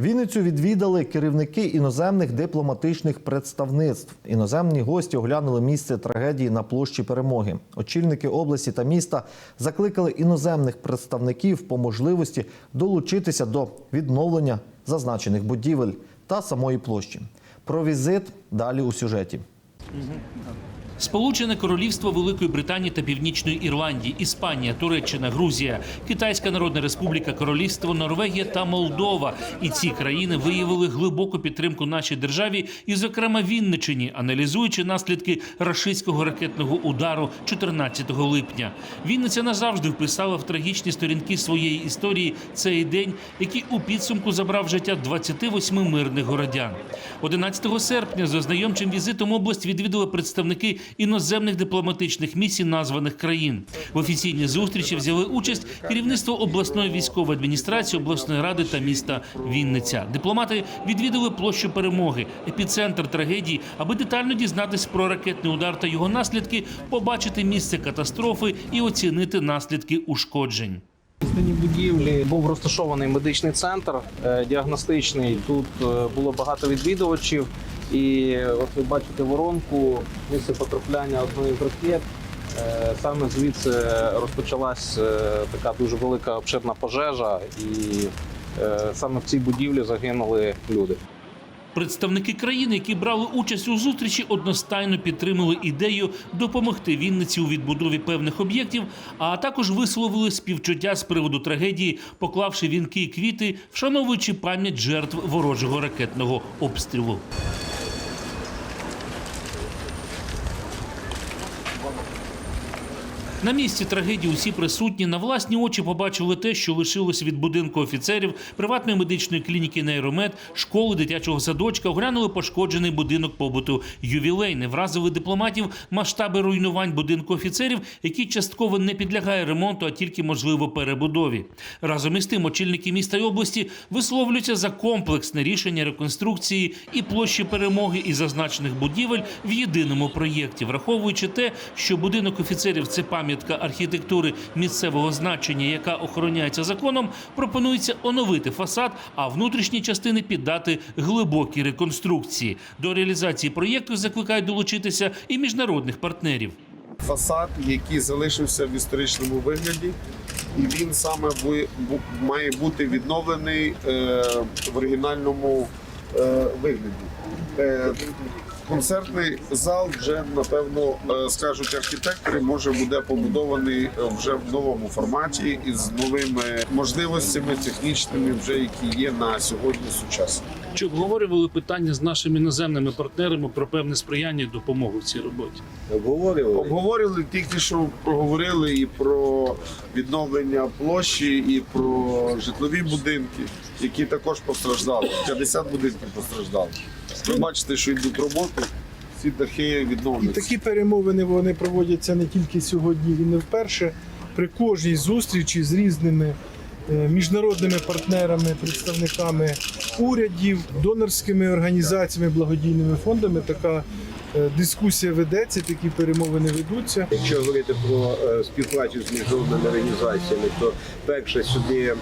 Вінницю відвідали керівники іноземних дипломатичних представництв. Іноземні гості оглянули місце трагедії на площі перемоги. Очільники області та міста закликали іноземних представників по можливості долучитися до відновлення зазначених будівель та самої площі. Про візит далі у сюжеті. Сполучене Королівство Великої Британії та Північної Ірландії, Іспанія, Туреччина, Грузія, Китайська Народна Республіка, Королівство, Норвегія та Молдова. І ці країни виявили глибоку підтримку нашій державі, і, зокрема, Вінничині, аналізуючи наслідки рашистського ракетного удару 14 липня. Вінниця назавжди вписала в трагічні сторінки своєї історії цей день, який у підсумку забрав життя 28 мирних городян. 11 серпня з ознайомчим візитом область відвідали представники іноземних дипломатичних місій названих країн. В офіційній зустрічі взяли участь керівництво обласної військової адміністрації, обласної ради та міста Вінниця. Дипломати відвідали площу перемоги, епіцентр трагедії, аби детально дізнатись про ракетний удар та його наслідки, побачити місце катастрофи і оцінити наслідки ушкоджень. В стані будівлі був розташований медичний центр е, діагностичний. Тут е, було багато відвідувачів, і от ви бачите воронку, місце потрапляння одної з ракет. Е, Саме звідси розпочалась така дуже велика обширна пожежа, і саме в цій будівлі загинули люди. Представники країни, які брали участь у зустрічі, одностайно підтримали ідею допомогти Вінниці у відбудові певних об'єктів, а також висловили співчуття з приводу трагедії, поклавши вінки і квіти, вшановуючи пам'ять жертв ворожого ракетного обстрілу. На місці трагедії усі присутні. На власні очі побачили те, що лишилось від будинку офіцерів, приватної медичної клініки «Нейромед», школи, дитячого садочка, оглянули пошкоджений будинок побуту. Ювілейний, вразили дипломатів масштаби руйнувань будинку офіцерів, який частково не підлягає ремонту, а тільки можливо перебудові. Разом із тим, очільники міста й області висловлюються за комплексне рішення реконструкції і площі перемоги і зазначених будівель в єдиному проєкті, враховуючи те, що будинок офіцерів це пам'ятка архітектури місцевого значення, яка охороняється законом, пропонується оновити фасад, а внутрішні частини піддати глибокій реконструкції. До реалізації проєкту закликають долучитися і міжнародних партнерів. фасад, який залишився в історичному вигляді, і він саме має бути відновлений е, в оригінальному е, вигляді. Концертний зал вже напевно е, скажуть архітектори, може буде побудований е, вже в новому форматі із новими можливостями технічними, вже які є на сьогодні сучасні. Чи обговорювали питання з нашими іноземними партнерами про певне сприяння і допомогу в цій роботі? Обговорювали. Обговорювали тільки що проговорили і про відновлення площі, і про житлові будинки, які також постраждали. 50 будинків постраждали. Ви бачите, що йдуть роботи, ці дахи І такі перемовини вони проводяться не тільки сьогодні і не вперше. При кожній зустрічі з різними е, міжнародними партнерами, представниками урядів, донорськими організаціями, благодійними фондами така е, дискусія ведеться, такі перемовини ведуться. Якщо говорити про е, співпрацю з міжнародними організаціями, то перше сюди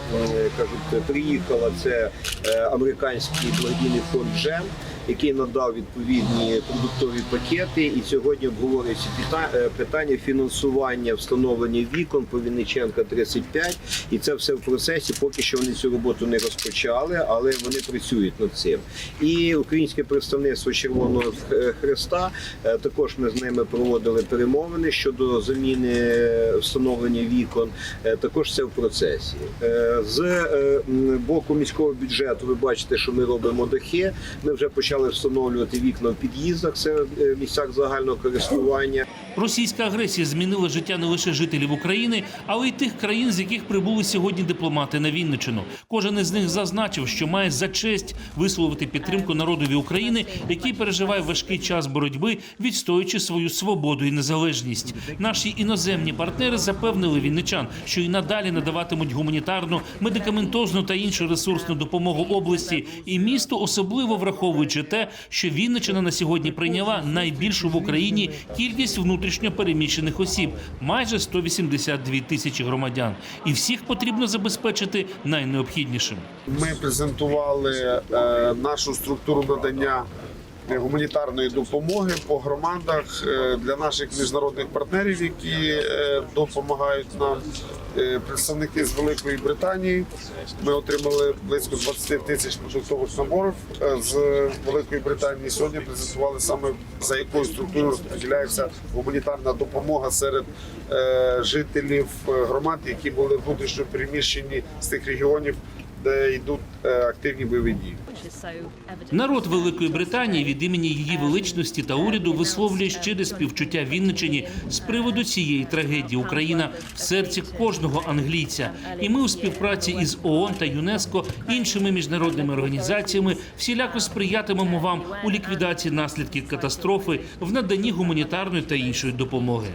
кажуть, приїхала це е, американський благодійний фонд «Джем», який надав відповідні продуктові пакети, і сьогодні обговорюється е, питання фінансування встановлення вікон по Вінниченка 35. І це все в процесі. Поки що вони цю роботу не розпочали, але вони працюють над цим. І українське представництво Червоного Хреста е, також ми з ними проводили перемовини щодо заміни е, встановлення вікон. Е, Також це в процесі. Е, З е, боку міського бюджету ви бачите, що ми робимо дахи. Ми вже почали встановлювати вікна в під'їздах, це е, місцях загального користування. Російська агресія змінила життя не лише жителів України, але й тих країн, з яких прибули сьогодні дипломати на Вінничину. Кожен із них зазначив, що має за честь висловити підтримку народові України, який переживає важкий час боротьби, відстоюючи свою свободу і незалежність. Наші іноземні партнери запевнили вінничан, що і надалі надаватимуть гуманітарну, медикаментозну та іншу ресурсну допомогу області і місту, особливо враховуючи те, що Вінниччина на сьогодні прийняла найбільшу в Україні кількість внутрішньо переміщених осіб майже 182 тисячі громадян, і всіх потрібно забезпечити найнеобхіднішим. Ми презентували е, нашу структуру надання гуманітарної допомоги по громадах е, для наших міжнародних партнерів, які е, допомагають нам. Е, Представники з Великої Британії ми отримали близько 20 тисяч продуктових наборів е, з Великої Британії. Сьогодні презентували саме за якою структурою розподіляється гуманітарна допомога серед е, жителів е, громад, які були внутрішньо переміщені з тих регіонів, де йдуть е, активні бойові дії. Народ Великої Британії від імені її величності та уряду висловлює щире співчуття Вінничині з приводу цієї трагедії. Україна в серці кожного англійця, і ми у співпраці із ООН та ЮНЕСКО іншими міжнародними організаціями всіляко сприятимемо вам у ліквідації наслідків катастрофи, в наданні гуманітарної та іншої допомоги.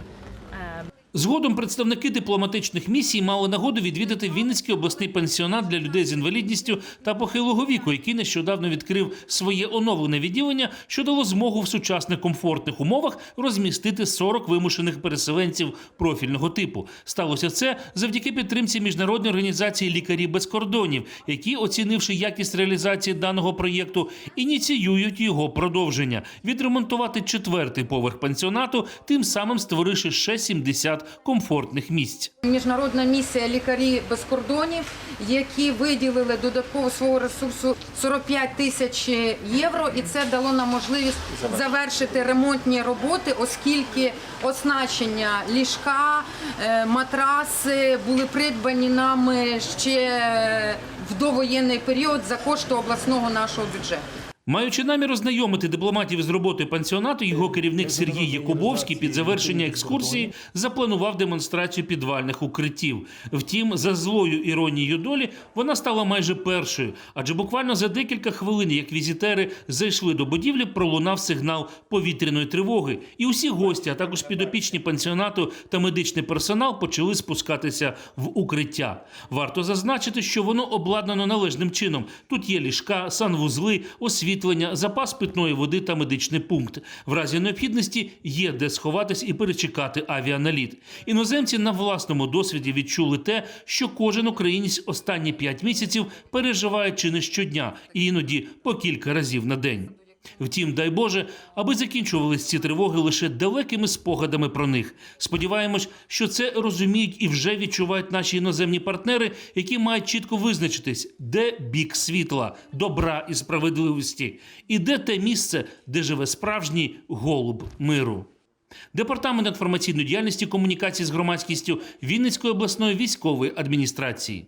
Згодом представники дипломатичних місій мали нагоду відвідати Вінницький обласний пансіонат для людей з інвалідністю та похилого віку, який нещодавно відкрив своє оновлене відділення, що дало змогу в сучасних комфортних умовах розмістити 40 вимушених переселенців профільного типу. Сталося це завдяки підтримці міжнародної організації Лікарі без кордонів, які, оцінивши якість реалізації даного проєкту, ініціюють його продовження відремонтувати четвертий поверх пансіонату, тим самим створивши ще 70 комфортних місць. Міжнародна місія лікарі без кордонів, які виділили додатково свого ресурсу 45 тисяч євро, і це дало нам можливість завершити ремонтні роботи, оскільки оснащення ліжка, е, матраси були придбані нами ще в довоєнний період за кошти обласного нашого бюджету. Маючи намір ознайомити дипломатів з роботою пансіонату, його керівник Сергій Якубовський під завершення екскурсії запланував демонстрацію підвальних укриттів. Втім, за злою іронією долі вона стала майже першою, адже буквально за декілька хвилин, як візитери зайшли до будівлі, пролунав сигнал повітряної тривоги, і усі гості, а також підопічні пансіонату та медичний персонал почали спускатися в укриття. Варто зазначити, що воно обладнано належним чином. Тут є ліжка, санвузли, освітлення, запас питної води та медичний пункт. В разі необхідності є де сховатись і перечекати авіаналіт. Іноземці на власному досвіді відчули те, що кожен українець останні п'ять місяців переживає чи не щодня, і іноді по кілька разів на день. Втім, дай Боже, аби закінчувались ці тривоги лише далекими спогадами про них. Сподіваємось, що це розуміють і вже відчувають наші іноземні партнери, які мають чітко визначитись, де бік світла, добра і справедливості, і де те місце, де живе справжній голуб миру. Департамент інформаційної діяльності комунікації з громадськістю Вінницької обласної військової адміністрації.